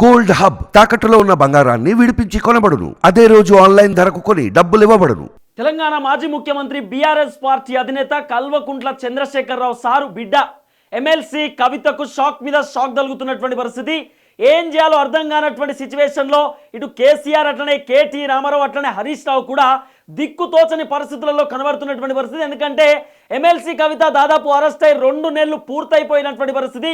Gold hub తాకట్టులో ఉన్న బంగారాన్ని విడిపించి కొనబడును. అదే రోజు ఆన్లైన్ ధరకు కొని డబ్బులు ఇవ్వబడును. తెలంగాణ మాజీ ముఖ్యమంత్రి బీఆర్ఎస్ పార్టీ అధినేత కల్వకుంట్ల చంద్రశేఖరరావు సారు బిడ్డ. ఎమ్మెల్సీ కవితకు షాక్ మీద షాక్ తగులుతున్నటువంటి పరిస్థితి. ఏం చేయాలో అర్థం కానటువంటి సిచ్యువేషన్లో ఇటు కేసీఆర్ అట్లనే కేటీ రామారావు అట్లనే హరీష్ రావు కూడా దిక్కుతోచని పరిస్థితులలో కనబడుతున్నటువంటి పరిస్థితి. ఎందుకంటే ఎమ్మెల్సీ కవిత దాదాపు అరెస్ట్ అయి రెండు నెలలు పూర్తయిపోయినటువంటి పరిస్థితి.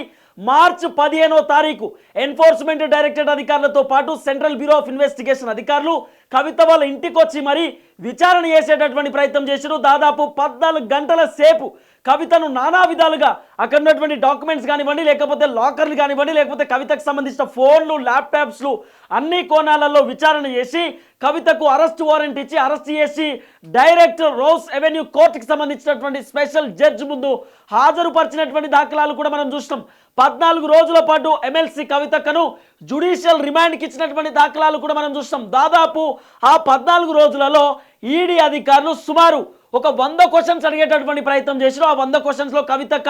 మార్చి పదిహేనో తారీఖు ఎన్ఫోర్స్మెంట్ డైరెక్టరేట్ అధికారులతో పాటు సెంట్రల్ బ్యూరో ఆఫ్ ఇన్వెస్టిగేషన్ అధికారులు కవిత వాళ్ళ ఇంటికి వచ్చి మరి విచారణ చేసేటటువంటి ప్రయత్నం చేశారు. దాదాపు పద్నాలుగు గంటల సేపు కవితను నానా విధాలుగా అక్కడ ఉన్నటువంటి డాక్యుమెంట్స్ కానివ్వండి లేకపోతే లాకర్లు కానివ్వండి లేకపోతే కవితకు సంబంధించిన ఫోన్లు ల్యాప్టాప్స్లు అన్ని కోణాలలో విచారణ చేసి కవితకు అరెస్ట్ వారెంట్ ఇచ్చి అరెస్ట్ చేసి డైరెక్ట్ రోస్ ఎవెన్యూ కోర్టుకి సంబంధించినటువంటి స్పెషల్ జడ్జి ముందు హాజరుపరిచినటువంటి దాఖలాలు కూడా మనం చూసినాం. పద్నాలుగు రోజుల పాటు ఎమ్మెల్సీ కవితకను జుడిషియల్ రిమాండ్కి ఇచ్చినటువంటి దాఖలాలు కూడా మనం చూస్తాం దాదాపు ఆ పద్నాలుగు రోజులలో ఈడీ అధికారులు సుమారు ఒక వంద క్వశ్చన్స్ అడిగేటటువంటి ప్రయత్నం చేసిన ఆ వంద క్వశ్చన్స్లో కవితక్క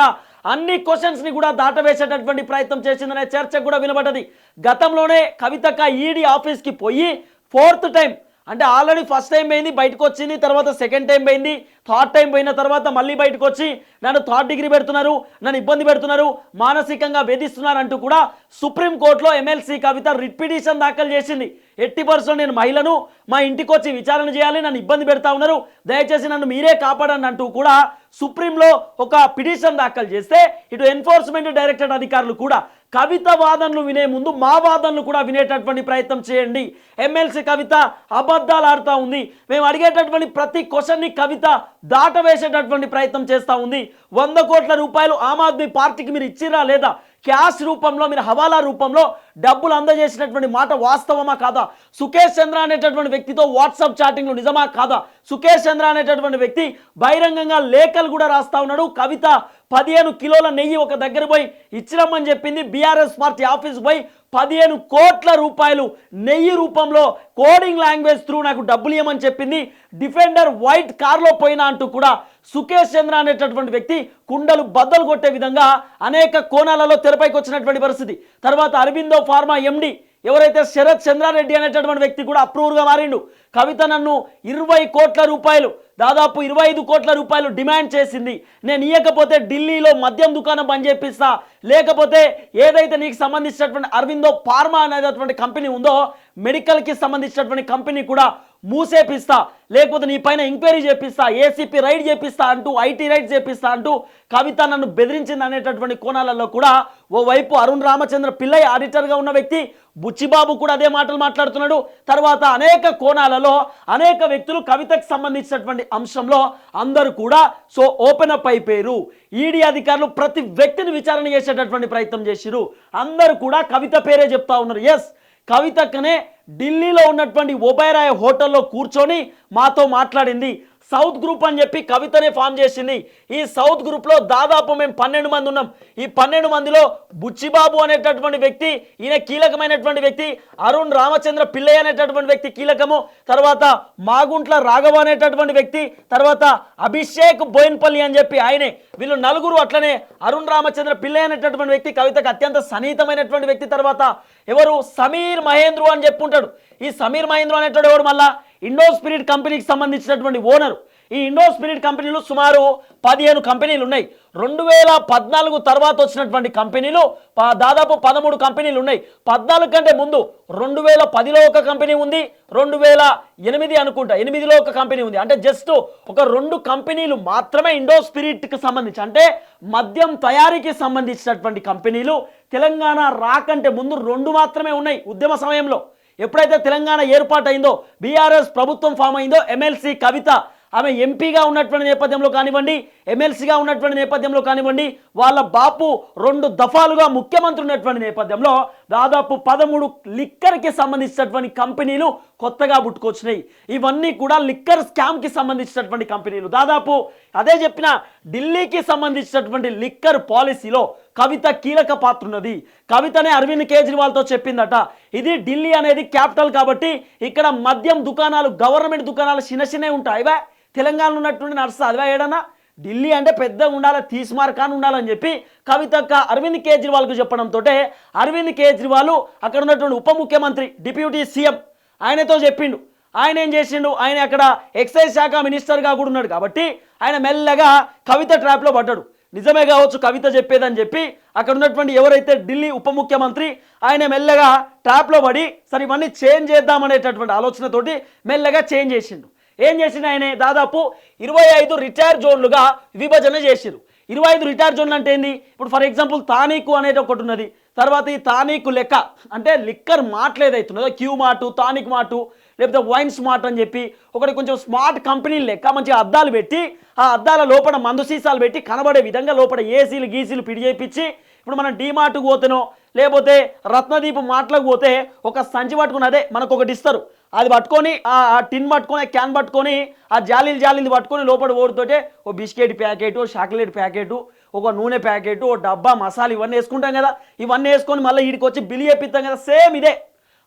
అన్ని క్వశ్చన్స్ని కూడా దాటవేసేటటువంటి ప్రయత్నం చేసిందనే చర్చ కూడా వినబడ్డది. గతంలోనే కవితక్క ఈడీ ఆఫీస్కి పోయి ఫోర్త్ టైం అంటే ఆల్రెడీ ఫస్ట్ టైం పోయింది బయటకు వచ్చింది తర్వాత సెకండ్ టైం పోయింది థర్డ్ టైం పోయిన తర్వాత మళ్ళీ బయటకు వచ్చి నన్ను థర్డ్ డిగ్రీ పెడుతున్నారు నన్ను ఇబ్బంది పెడుతున్నారు మానసికంగా వేధిస్తున్నారు అంటూ కూడా సుప్రీంకోర్టులో ఎమ్మెల్సీ కవిత రిట్ పిటిషన్ దాఖలు చేసింది. ఎట్టి పర్సెంట్ నేను మహిళను మా ఇంటికి వచ్చి విచారణ చేయాలి నన్ను ఇబ్బంది పెడతా ఉన్నారు దయచేసి నన్ను మీరే కాపాడండి అంటూ కూడా సుప్రీంలో ఒక పిటిషన్ దాఖలు చేస్తే ఇటు ఎన్ఫోర్స్మెంట్ డైరెక్టరేట్ అధికారులు కూడా కవిత వాదనలు వినే ముందు మా వాదనలు కూడా వినేటటువంటి ప్రయత్నం చేయండి. ఎమ్మెల్సీ కవిత అబద్ధాలు ఆడుతూ ఉంది. మేము అడిగేటటువంటి ప్రతి క్వశ్చన్ని కవిత దాటవేసేటటువంటి ప్రయత్నం చేస్తూ ఉంది. వంద కోట్ల రూపాయలు ఆమ్ ఆద్మీ పార్టీకి మీరు ఇచ్చిరా లేదా? క్యాష్ రూపంలో మీరు హవాలా రూపంలో డబ్బులు అందజేసినటువంటి మాట వాస్తవమా కాదా? సుకేష్ చంద్ర అనేటటువంటి వ్యక్తితో వాట్సాప్ చాటింగ్లు నిజమా కాదా? సుకేష్ చంద్ర అనేటటువంటి వ్యక్తి బహిరంగంగా లేఖలు కూడా రాస్తా ఉన్నాడు. కవిత పదిహేను కిలోల నెయ్యి ఒక దగ్గర పోయి ఇచ్చినామని చెప్పింది బీఆర్ఎస్ పార్టీ ఆఫీస్ పోయి పదిహేను కోట్ల రూపాయలు నెయ్యి రూపంలో కోడింగ్ లాంగ్వేజ్ త్రూ నాకు డబ్బులు ఇవ్వమని చెప్పింది. డిఫెండర్ వైట్ కార్లో పోయినా అంటూ కూడా సుకేష్ చంద్ర అనేటటువంటి వ్యక్తి కుండలు బద్దలు కొట్టే విధంగా అనేక కోణాలలో తెరపైకి వచ్చినటువంటి పరిస్థితి. తర్వాత అరవిందో ఫార్మా ఎండి ఎవరైతే శరత్ చంద్రారెడ్డి అనేటటువంటి వ్యక్తి కూడా అప్రూవర్గా మారిండు. కవిత నన్ను ఇరవై కోట్ల రూపాయలు దాదాపు ఇరవై ఐదు కోట్ల రూపాయలు డిమాండ్ చేసింది. నేను ఇవ్వకపోతే ఢిల్లీలో మద్యం దుకాణం బంద్ చేపిస్తా. లేకపోతే ఏదైతే నీకు సంబంధించినటువంటి అరవిందో ఫార్మా అనేటటువంటి కంపెనీ ఉందో మెడికల్కి సంబంధించినటువంటి కంపెనీ కూడా మూసేపిస్తా. లేకపోతే నీ పైన ఎంక్వైరీ చేపిస్తా ఏసీపీ రైడ్ చేపిస్తా అంటూ ఐటీ రైడ్ చేపిస్తా అంటూ కవిత నన్ను బెదిరించింది అనేటటువంటి కోణాలలో కూడా ఓవైపు అరుణ్ రామచంద్ర పిల్లయ్య ఆడిటర్గా ఉన్న వ్యక్తి బుచ్చిబాబు కూడా అదే మాటలు మాట్లాడుతున్నాడు. తర్వాత అనేక కోణాలలో అనేక వ్యక్తులు కవితకు సంబంధించినటువంటి అంశంలో అందరూ కూడా సో ఓపెన్ అప్ అయిపోయారు. ఈడీ అధికారులు ప్రతి వ్యక్తిని విచారణ చేసేటటువంటి ప్రయత్నం చేసిరు అందరూ కూడా కవిత పేరే చెప్తా ఉన్నారు. ఎస్ కవితక్కనే ఢిల్లీలో ఉన్నటువంటి ఒబైరాయ్ హోటల్లో కూర్చొని మాతో మాట్లాడింది సౌత్ గ్రూప్ అని చెప్పి కవితనే ఫామ్ చేసింది. ఈ సౌత్ గ్రూప్లో దాదాపు మేము పన్నెండు మంది ఉన్నాం. ఈ పన్నెండు మందిలో బుచ్చిబాబు అనేటటువంటి వ్యక్తి ఈయన కీలకమైనటువంటి వ్యక్తి అరుణ్ రామచంద్ర పిల్లయ్య అనేటటువంటి వ్యక్తి కీలకము తర్వాత మాగుంట్ల రాఘవ అనేటటువంటి వ్యక్తి తర్వాత అభిషేక్ బోయిన్పల్లి అని చెప్పి ఆయనే. వీళ్ళు నలుగురు అట్లనే అరుణ్ రామచంద్ర పిల్లయ్య అనేటటువంటి వ్యక్తి కవితకు అత్యంత సన్నిహితమైనటువంటి వ్యక్తి తర్వాత ఎవరు? సమీర్ మహేంద్రు అని చెప్పుంటాడు ఈ సమీర్ మహేంద్రు అనేటోడు ఎవడు మళ్ళా? ఇండో స్పిరిట్ కంపెనీకి సంబంధించినటువంటి ఓనరు ఈ ఇండో స్పిరిట్ కంపెనీలు సుమారు పదిహేను కంపెనీలు ఉన్నాయి. రెండు వేల పద్నాలుగు తర్వాత వచ్చినటువంటి కంపెనీలు ప- దాదాపు పదమూడు కంపెనీలు ఉన్నాయి. పద్నాలుగు కంటే ముందు రెండు వేల పదిలో ఒక కంపెనీ ఉంది రెండు వేల ఎనిమిది అనుకుంటా ఎనిమిదిలో ఒక కంపెనీ ఉంది. అంటే జస్ట్ ఒక రెండు కంపెనీలు మాత్రమే ఇండో స్పిరిట్కి సంబంధించి అంటే మద్యం తయారీకి సంబంధించినటువంటి కంపెనీలు తెలంగాణ రాకంటే ముందు రెండు మాత్రమే ఉన్నాయి ఉద్యమ సమయంలో. ఎప్పుడైతే తెలంగాణ ఏర్పాటైందో బీఆర్ఎస్ ప్రభుత్వం ఫామ్ అయిందో ఎమ్మెల్సీ కవిత ఆమె ఎంపీగా ఉన్నటువంటి నేపథ్యంలో కానివ్వండి ఎమ్మెల్సీగా ఉన్నటువంటి నేపథ్యంలో కానివ్వండి వాళ్ళ బాపు రెండు దఫాలుగా ముఖ్యమంత్రి ఉన్నటువంటి నేపథ్యంలో దాదాపు పదమూడు లిక్కర్కి సంబంధించినటువంటి కంపెనీలు కొత్తగా పుట్టుకొచ్చినాయి. ఇవన్నీ కూడా లిక్కర్ స్కామ్కి సంబంధించినటువంటి కంపెనీలు. దాదాపు అదే చెప్పిన ఢిల్లీకి సంబంధించినటువంటి లిక్కర్ పాలసీలో కవిత కీలక పాత్ర ఉన్నది. కవితనే అరవింద్ కేజ్రీవాల్తో చెప్పిందట ఇది ఢిల్లీ అనేది క్యాపిటల్ కాబట్టి ఇక్కడ మద్యం దుకాణాలు గవర్నమెంట్ దుకాణాలు చిన్న చిన్నవి ఉంటాయి. అవే తెలంగాణలో ఉన్నటువంటి నడుస్తుంది అదివా ఏడన్నా? ఢిల్లీ అంటే పెద్ద ఉండాలి తీస్మార్కాన్ని ఉండాలని చెప్పి కవితక్క అరవింద్ కేజ్రీవాల్కు చెప్పడంతో అరవింద్ కేజ్రీవాల్ అక్కడ ఉన్నటువంటి ఉప ముఖ్యమంత్రి డిప్యూటీ సీఎం ఆయనతో చెప్పిండు. ఆయన ఏం చేసిండు? ఆయన అక్కడ ఎక్సైజ్ శాఖ మినిస్టర్గా కూడా ఉన్నాడు కాబట్టి ఆయన మెల్లగా కవిత ట్రాప్లో పడ్డాడు. నిజమే కావచ్చు కవిత చెప్పేదని చెప్పి అక్కడ ఉన్నటువంటి ఎవరైతే ఢిల్లీ ఉప ముఖ్యమంత్రి ఆయన మెల్లగా ట్రాప్లో పడి సరే ఇవన్నీ చేంజ్ చేద్దామనేటటువంటి ఆలోచనతోటి మెల్లగా చేంజ్ చేసిండు. ఏం చేసిండు ఆయన? దాదాపు ఇరవై ఐదు రిటైర్ జోన్లుగా విభజన చేసిరు ఇరవై ఐదు రిటైర్ జోన్లు అంటే ఏంది? ఇప్పుడు ఫర్ ఎగ్జాంపుల్ తానీకు అనేది ఒకటి ఉన్నది. తర్వాత ఈ తానీకు లెక్క అంటే లిక్కర్ మాట్లేదైతున్నదో క్యూ మాటు తానిక్ మాటు లేకపోతే వైన్ స్మార్ట్ అని చెప్పి ఒకటి కొంచెం స్మార్ట్ కంపెనీలు లెక్క మంచిగా అద్దాలు పెట్టి ఆ అద్దాల లోపల మందు సీసాలు పెట్టి కనబడే విధంగా లోపల ఏసీలు గీసీలు పిడి చేయించి ఇప్పుడు మనం డీమార్ట్కు పోతేనో లేకపోతే రత్నదీప్ మాటలకు పోతే ఒక సంచి పట్టుకుని అదే మనకు ఒకటి ఇస్తారు. అది పట్టుకొని ఆ టిన్ పట్టుకొని క్యాన్ పట్టుకొని ఆ జాలీలు జాలీలు పట్టుకొని లోపల ఓడితోటే ఓ బిస్కెట్ ప్యాకెట్ చాక్లెట్ ప్యాకెట్ ఒక నూనె ప్యాకెట్ ఓ డబ్బా మసాలా ఇవన్నీ వేసుకుంటాం కదా. ఇవన్నీ వేసుకొని మళ్ళీ వీడికి వచ్చి బిల్ చేపిస్తాం కదా. సేమ్ ఇదే.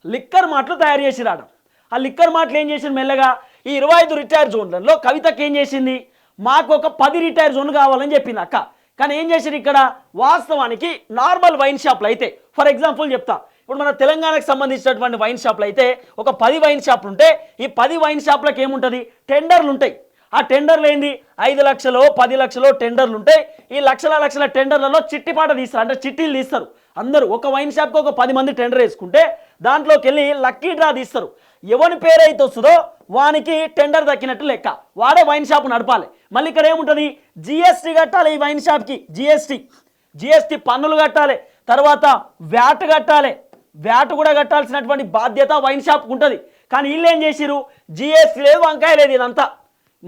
లిక్కర్ మాటలు తయారు చేసి రావడం ఆ లిక్కర్ మాటలు ఏం చేసింది మెల్లగా? ఈ ఇరవై ఐదు రిటైర్ జోన్లలో కవితకి ఏం చేసింది? మాకు ఒక పది రిటైర్ జోన్లు కావాలని చెప్పింది అక్క. కానీ ఏం చేశారు ఇక్కడ? వాస్తవానికి నార్మల్ వైన్ షాప్లు అయితే ఫర్ ఎగ్జాంపుల్ చెప్తా. ఇప్పుడు మన తెలంగాణకు సంబంధించినటువంటి వైన్ షాప్లు అయితే ఒక పది వైన్ షాపులు ఉంటే ఈ పది వైన్ షాప్లకు ఏముంటుంది? టెండర్లు ఉంటాయి. ఆ టెండర్లు ఏంది? ఐదు లక్షలు పది లక్షలు టెండర్లు ఉంటాయి ఈ లక్షల లక్షల టెండర్లలో చిట్టిపాట తీస్తారు. అంటే చిట్టీలు తీస్తారు. అందరూ ఒక వైన్ షాప్కి ఒక పది మంది టెండర్ వేసుకుంటే దాంట్లోకి వెళ్ళి లక్కీ డ్రా తీస్తారు. ఎవరి పేరైతే వస్తుందో వానికి టెండర్ దక్కినట్టు లెక్క. వాడే వైన్ షాప్ నడపాలి. మళ్ళీ ఇక్కడ ఏముంటుంది? జిఎస్టీ కట్టాలి ఈ వైన్ షాప్కి. జిఎస్టీ జిఎస్టీ పన్నులు కట్టాలి. తర్వాత వ్యాట్ కట్టాలి. వ్యాట్ కూడా కట్టాల్సినటువంటి బాధ్యత వైన్ షాప్కి ఉంటుంది. కానీ వీళ్ళు ఏం చేసిరు జిఎస్టీ లేదు వంకాయ లేదు ఇదంతా.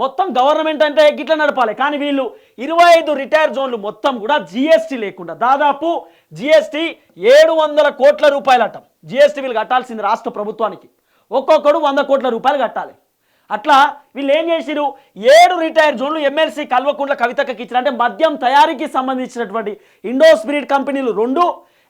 మొత్తం గవర్నమెంట్ అంటే గిట్ల నడపాలి. కానీ వీళ్ళు ఇరవై ఐదు రిటైర్ జోన్లు మొత్తం కూడా జిఎస్టీ లేకుండా దాదాపు జిఎస్టీ ఏడు వందల కోట్ల రూపాయలట. జిఎస్టీ వీళ్ళు కట్టాల్సింది రాష్ట్ర ప్రభుత్వానికి. ఒక్కొక్కడు వంద కోట్ల రూపాయలు కట్టాలి. అట్లా వీళ్ళు ఏం చేసిరు ఏడు రిటైర్ జోన్లు ఎమ్మెల్సీ కల్వకుంట్ల కవితకి ఇచ్చిన అంటే మద్యం తయారీకి సంబంధించినటువంటి ఇండో స్పిరిట్ కంపెనీలు రెండు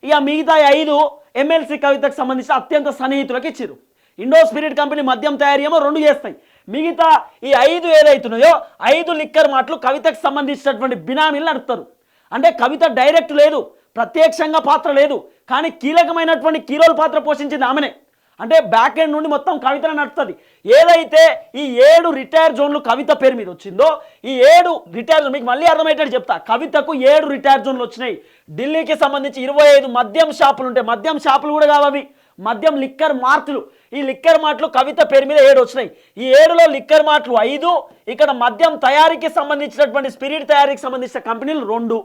ఇక మిగతా ఐదు ఎమ్మెల్సీ కవితకు సంబంధించిన అత్యంత సన్నిహితులకు ఇచ్చిరు ఇండో స్పిరిట్ కంపెనీ మద్యం తయారీ ఏమో రెండు చేస్తాయి. మిగతా ఈ ఐదు ఏదైతున్నాయో ఐదు లిక్కర్ మాటలు కవితకు సంబంధించినటువంటి బినామీలు నడుపుతారు. అంటే కవిత డైరెక్ట్ లేదు ప్రత్యక్షంగా పాత్ర లేదు కానీ కీలకమైనటువంటి కీరోల్ పాత్ర పోషించింది ఆమెనే. అంటే బ్యాక్ ఎండ్ నుండి మొత్తం కవితను నడుస్తుంది ఏదైతే ఈ ఏడు రిటైర్ జోన్లు కవిత పేరు మీద వచ్చిందో ఈ ఏడు రిటైర్ జోన్ మీకు మళ్ళీ అర్థమయ్యేటట్టు చెప్తా. కవితకు ఏడు రిటైర్ జోన్లు వచ్చినాయి. ఢిల్లీకి సంబంధించి ఇరవై ఐదు మద్యం షాపులు ఉంటాయి మద్యం షాపులు కూడా కావవి మద్యం లిక్కర్ మార్తులు ఈ లిక్కర్ మాటలు కవిత పేరు మీద ఏడు వచ్చినాయి. ఈ ఏడులో లిక్కర్ మాటలు ఐదు ఇక్కడ మద్యం తయారీకి సంబంధించినటువంటి స్పిరిట్ తయారీకి సంబంధించిన కంపెనీలు రెండు.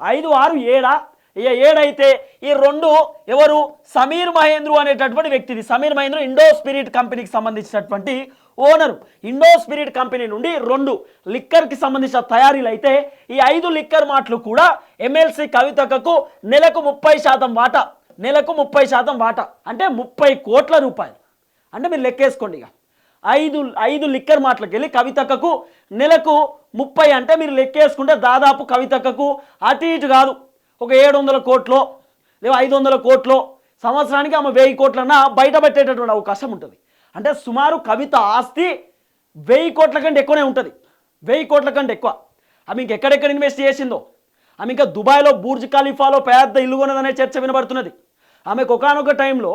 ఐదు ఆరు ఏడా? ఇక ఏడైతే ఈ రెండు ఎవరు? సమీర్ మహేంద్రు అనేటటువంటి వ్యక్తిది. సమీర్ మహేంద్రు ఇండో స్పిరిట్ కంపెనీకి సంబంధించినటువంటి ఓనరు. ఇండో స్పిరిట్ కంపెనీ నుండి రెండు లిక్కర్కి సంబంధించిన తయారీలు అయితే ఈ ఐదు లిక్కర్ మాటలు కూడా ఎమ్మెల్సీ కవితకు నెలకు ముప్పై శాతం వాటా. నెలకు ముప్పై శాతం వాటా. అంటే ముప్పై కోట్ల రూపాయలు. అంటే మీరు లెక్కేసుకోండి ఇక. ఐదు ఐదు లిక్కర్ మాటలకు వెళ్ళి కవితక్కకు నెలకు ముప్పై అంటే మీరు లెక్కేసుకుంటే దాదాపు కవితక్కకు అటు ఇటు కాదు. ఒక ఏడు వందల కోట్లో లేదా ఐదు వందల కోట్లో సంవత్సరానికి ఆమె వెయ్యి కోట్లన్నా బయట పెట్టేటటువంటి అవకాశం ఉంటుంది. అంటే సుమారు కవిత ఆస్తి వెయ్యి కోట్ల కంటే ఎక్కువనే ఉంటుంది. వెయ్యి కోట్ల కంటే ఎక్కువ. ఆమె ఇంకెక్కడెక్కడ ఇన్వెస్ట్ చేసిందో? ఆమె ఇంకా దుబాయ్లో బూర్జ్ ఖలీఫాలో పెద్ద ఇల్లు కొన్నదనే చర్చ వినబడుతున్నది. ఆమెకు ఒకనొక టైంలో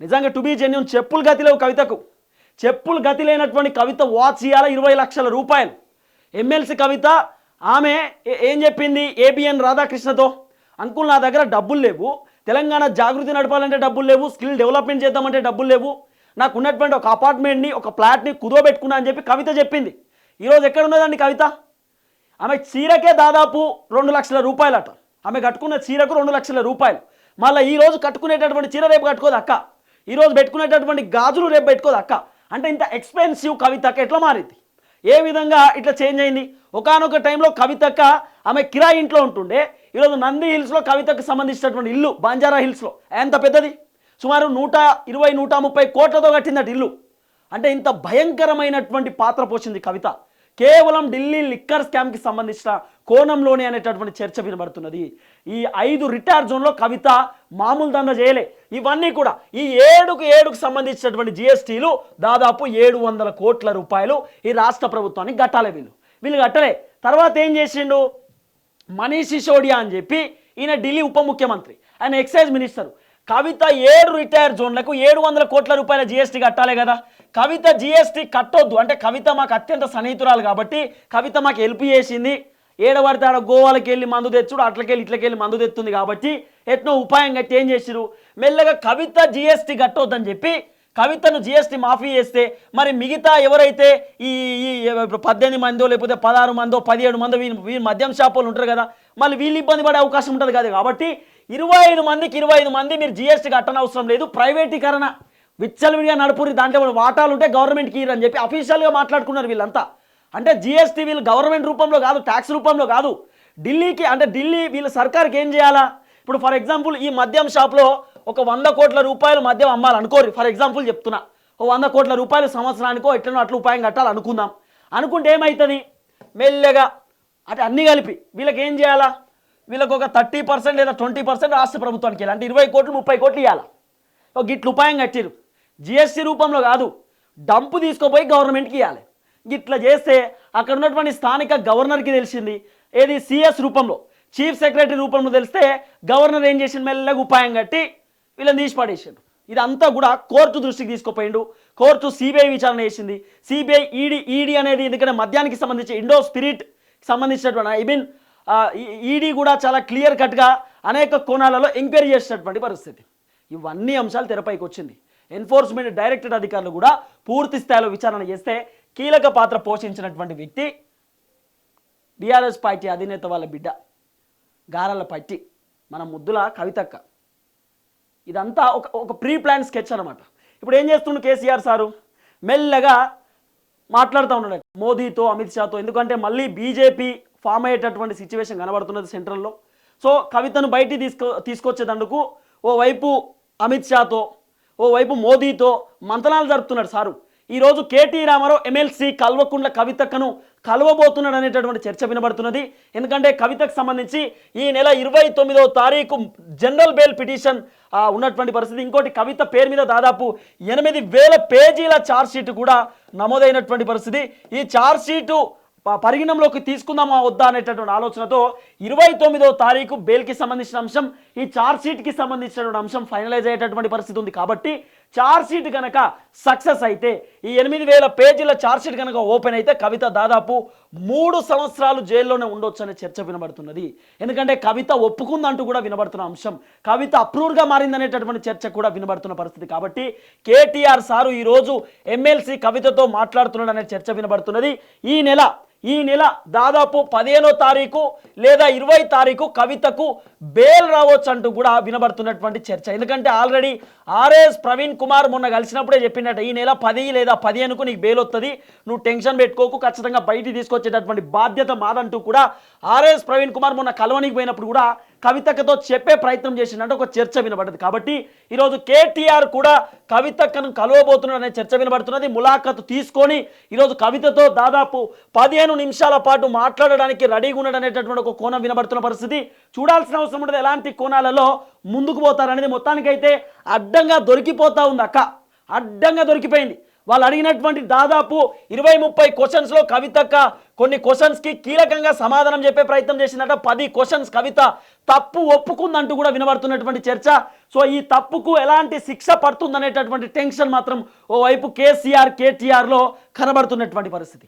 నిజంగా టు బీ జెన్యున్ చెప్పులు గతి లేవు కవితకు. చెప్పులు గతి లేనటువంటి కవిత వాచ్ ఇయ్యాల? ఇరవై లక్షల రూపాయలు. ఎమ్మెల్సీ కవిత ఆమె ఏం చెప్పింది? ఏబిఎన్ రాధాకృష్ణతో. అంకుల్ నా దగ్గర డబ్బులు లేవు. తెలంగాణ జాగృతి నడపాలంటే డబ్బులు లేవు. స్కిల్ డెవలప్మెంట్ చేద్దామంటే డబ్బులు లేవు. నాకు ఉన్నటువంటి ఒక అపార్ట్మెంట్ని ఒక ఫ్లాట్ని కుదోబెట్టుకున్నా అని చెప్పి కవిత చెప్పింది. ఈరోజు ఎక్కడ ఉన్నదండి కవిత? ఆమె చీరకే దాదాపు రెండు లక్షల రూపాయలట. ఆమె కట్టుకున్న చీరకు రెండు లక్షల రూపాయలు. మళ్ళీ ఈరోజు కట్టుకునేటటువంటి చీర రేపు కట్టుకోదు అక్క. ఈరోజు పెట్టుకునేటటువంటి గాజులు రేపు పెట్టుకోదు అక్క. అంటే ఇంత ఎక్స్పెన్సివ్ కవితక్క ఎట్లా మారింది? ఏ విధంగా ఇట్లా చేంజ్ అయింది? ఒకనొక టైంలో కవితక్క ఆమె కిరాయి ఇంట్లో ఉంటుండే. ఈరోజు నంది హిల్స్లో కవితకు సంబంధించినటువంటి ఇల్లు బంజారా హిల్స్లో ఎంత పెద్దది? సుమారు నూట ఇరవై నూట ముప్పై కోట్లతో కట్టిందట ఇల్లు. అంటే ఇంత భయంకరమైనటువంటి పాత్ర పోసింది కవిత. కేవలం ఢిల్లీ లిక్కర్ స్కామ్కి సంబంధించిన కోణంలోనే అనేటటువంటి చర్చ వినబడుతున్నది. ఈ ఐదు రిటైర్ జోన్లో కవిత మామూలు దంద చేయలే. ఇవన్నీ కూడా ఈ ఏడుకు ఏడుకు సంబంధించినటువంటి జిఎస్టీలు దాదాపు ఏడు వందల కోట్ల రూపాయలు ఈ రాష్ట్ర ప్రభుత్వానికి కట్టాలి వీళ్ళు. వీళ్ళు కట్టలే. తర్వాత ఏం చేసిండు? మనీష్ సిసోడియా అని చెప్పి ఈయన ఢిల్లీ ఉప ముఖ్యమంత్రి. ఆయన ఎక్సైజ్ మినిస్టర్. కవిత ఏడు రిటైర్ జోన్లకు ఏడు వందల కోట్ల రూపాయల జీఎస్టీ కట్టాలి కదా. కవిత జిఎస్టీ కట్టొద్దు. అంటే కవిత మాకు అత్యంత సన్నిహితురాలు కాబట్టి కవిత మాకు హెల్ప్ చేసింది. ఏడబడితే ఆడ గోవాలకి వెళ్ళి మందు తెచ్చుడు అట్లకెళ్ళి ఇట్లకెళ్ళి మందు తెస్తుంది కాబట్టి ఎట్నో ఉపాయం కట్టి ఏం చేసిరు మెల్లగా కవిత జిఎస్టీ కట్టొద్దని చెప్పి కవితను జిఎస్టీ మాఫీ చేస్తే మరి మిగతా ఎవరైతే ఈ ఈ పద్దెనిమిది మందో లేకపోతే పదహారు మందో పదిహేడు మందో వీళ్ళు వీళ్ళు మద్యం షాపులు ఉంటారు కదా మళ్ళీ వీళ్ళు ఇబ్బంది పడే అవకాశం ఉంటుంది కదా కాబట్టి ఇరవై ఐదు మందికి ఇరవై ఐదు మంది మీరు జిఎస్టీ కట్టనవసరం లేదు ప్రైవేటీకరణ విచ్చలవిడిగా నడుపురి దాంట్లో వాటాలు ఉంటే గవర్నమెంట్కి ఇరని చెప్పి అఫీషియల్గా మాట్లాడుకున్నారు వీళ్ళంతా. అంటే జిఎస్టీ వీళ్ళు గవర్నమెంట్ రూపంలో కాదు ట్యాక్స్ రూపంలో కాదు ఢిల్లీకి అంటే ఢిల్లీ వీళ్ళ సర్కార్కి ఏం చేయాలా? ఇప్పుడు ఫర్ ఎగ్జాంపుల్ ఈ మద్యం షాప్లో ఒక వంద కోట్ల రూపాయలు మద్యం అమ్మాలనుకోరు. ఫర్ ఎగ్జాంపుల్ చెప్తున్నా. ఓ వంద కోట్ల రూపాయలు సంవత్సరానికో ఎట్లనో అట్లా ఉపాయం కట్టాలి అనుకుందాం. అనుకుంటే ఏమవుతుంది మెల్లగా అంటే అన్నీ కలిపి వీళ్ళకి ఏం చేయాలా? వీళ్ళకి ఒక థర్టీ పర్సెంట్ లేదా ట్వంటీ పర్సెంట్ రాష్ట్ర ప్రభుత్వానికి వెళ్ళాలి అంటే ఇరవై కోట్లు ముప్పై కోట్లు ఇవ్వాలి. ఒక గిట్లు ఉపాయం కట్టిరు జిఎస్టీ రూపంలో కాదు డంపు తీసుకుపోయి గవర్నమెంట్కి ఇవ్వాలి. గిట్లా చేస్తే అక్కడ ఉన్నటువంటి స్థానిక గవర్నర్కి తెలిసింది. ఏది? సిఎస్ రూపంలో. చీఫ్ సెక్రటరీ రూపంలో తెలిస్తే గవర్నర్ ఏం చేసింది మెల్లగా ఉపాయం కట్టి వీళ్ళని తీసి పడేసాడు ఇదంతా కూడా కోర్టు దృష్టికి తీసుకుపోయిండు. కోర్టు సిబిఐ విచారణ చేసింది. సిబిఐ ఈడీ ఈడీ అనేది ఎందుకంటే మద్యానికి సంబంధించి ఇండో స్పిరిట్ సంబంధించినటువంటి ఐ మీన్ ఈడీ కూడా చాలా క్లియర్ కట్గా అనేక కోణాలలో ఎంక్వైరీ చేసినటువంటి పరిస్థితి. ఇవన్నీ అంశాలు తెరపైకి వచ్చింది. ఎన్ఫోర్స్మెంట్ డైరెక్టరేట్ అధికారులు కూడా పూర్తి స్థాయిలో విచారణ చేస్తే కీలక పాత్ర పోషించినటువంటి వ్యక్తి బీఆర్ఎస్ పార్టీ అధినేత వాళ్ళ బిడ్డ గారాల పట్టి మన ముద్దుల కవితక్క. ఇదంతా ఒక ఒక ప్రీ ప్లాన్ స్కెచ్ అనమాట ఇప్పుడు ఏం చేస్తుండు కేసీఆర్ సారు? మెల్లగా మాట్లాడుతూ ఉన్నాడు మోదీతో అమిత్ షాతో. ఎందుకంటే మళ్ళీ బీజేపీ ఫామ్ అయ్యేటటువంటి సిచ్యువేషన్ కనబడుతున్నది సెంట్రల్లో. సో కవితను బయటికి తీసుకో తీసుకొచ్చేటందుకు ఓవైపు అమిత్ షాతో ఓవైపు మోదీతో మంతనాలు జరుపుతున్నాడు సారు. ఈరోజు కేటీ రామారావు ఎమ్మెల్సీ కల్వకుండ్ల కవితకను కలవబోతున్నాడు అనేటటువంటి చర్చ వినబడుతున్నది. ఎందుకంటే కవితకు సంబంధించి ఈ నెల ఇరవై తొమ్మిదవ తారీఖు జనరల్ బెయిల్ పిటిషన్ ఉన్నటువంటి పరిస్థితి. ఇంకోటి కవిత పేరు మీద దాదాపు ఎనిమిది వేల పేజీల ఛార్జ్షీట్ కూడా నమోదైనటువంటి పరిస్థితి. ఈ ఛార్జ్షీటు ప- పరిగణంలోకి తీసుకుందామా వద్దా అనేటటువంటి ఆలోచనతో ఇరవై తొమ్మిదో తారీఖు బెయిల్కి సంబంధించిన అంశం ఈ ఛార్జ్ షీట్కి సంబంధించినటువంటి అంశం ఫైనలైజ్ అయ్యేటటువంటి పరిస్థితి ఉంది కాబట్టి చార్జ్షీట్ కనుక సక్సెస్ అయితే ఈ ఎనిమిది వేల పేజీల ఛార్జ్ షీట్ కనుక ఓపెన్ అయితే కవిత దాదాపు మూడు సంవత్సరాలు జైల్లోనే ఉండొచ్చు అనే చర్చ వినబడుతున్నది. ఎందుకంటే కవిత ఒప్పుకుందంటూ కూడా వినబడుతున్న అంశం. కవిత అప్రూవ్గా మారిందనేటటువంటి చర్చ కూడా వినబడుతున్న పరిస్థితి కాబట్టి కేటీఆర్ సారు ఈరోజు ఎమ్మెల్సీ కవితతో మాట్లాడుతున్నాడు అనే చర్చ వినబడుతున్నది. ఈ నెల ఈ నెల దాదాపు పదిహేనో తారీఖు లేదా ఇరవై తారీఖు కవితకు బెయిల్ రావచ్చు అంటూ కూడా వినబడుతున్నటువంటి చర్చ. ఎందుకంటే ఆల్రెడీ ఆర్ఎస్ ప్రవీణ్ కుమార్ మొన్న కలిసినప్పుడే చెప్పినట్టు ఈ నెల పది లేదా పదిహేనుకు నీకు బెయిల్ వస్తుంది నువ్వు టెన్షన్ పెట్టుకోకు ఖచ్చితంగా బయటికి తీసుకొచ్చేటటువంటి బాధ్యత మాదంటూ కూడా ఆర్ఎస్ ప్రవీణ్ కుమార్ మొన్న కలవనికి పోయినప్పుడు కూడా కవితకతో చెప్పే ప్రయత్నం చేసినట్టు ఒక చర్చ వినబడ్డది. కాబట్టి ఈరోజు కేటీఆర్ కూడా కవితకను కలవబోతున్నాడు అనే చర్చ వినబడుతున్నది. ములాఖతు తీసుకొని ఈరోజు కవితతో దాదాపు పదిహేను నిమిషాల పాటు మాట్లాడడానికి రెడీగా ఉన్నాడు అనేటటువంటి ఒక కోణం వినబడుతున్న పరిస్థితి. చూడాల్సిన అవసరం ఉండదు. ఎలాంటి కోణాలలో ముందుకు పోతారనేది మొత్తానికైతే అడ్డంగా దొరికిపోతా ఉంది అక్క. అడ్డంగా దొరికిపోయింది. వాళ్ళు అడిగినటువంటి దాదాపు ఇరవై ముప్పై క్వశ్చన్స్లో కవితక్క కొన్ని క్వశ్చన్స్కి కీలకంగా సమాధానం చెప్పే ప్రయత్నం చేసిందట. పది క్వశ్చన్స్ కవిత తప్పు ఒప్పుకుందంటూ కూడా వినబడుతున్నటువంటి చర్చ. సో ఈ తప్పుకు ఎలాంటి శిక్ష పడుతుందనేటటువంటి టెన్షన్ మాత్రం ఓవైపు కేసీఆర్ కేటీఆర్లో కనబడుతున్నటువంటి పరిస్థితి.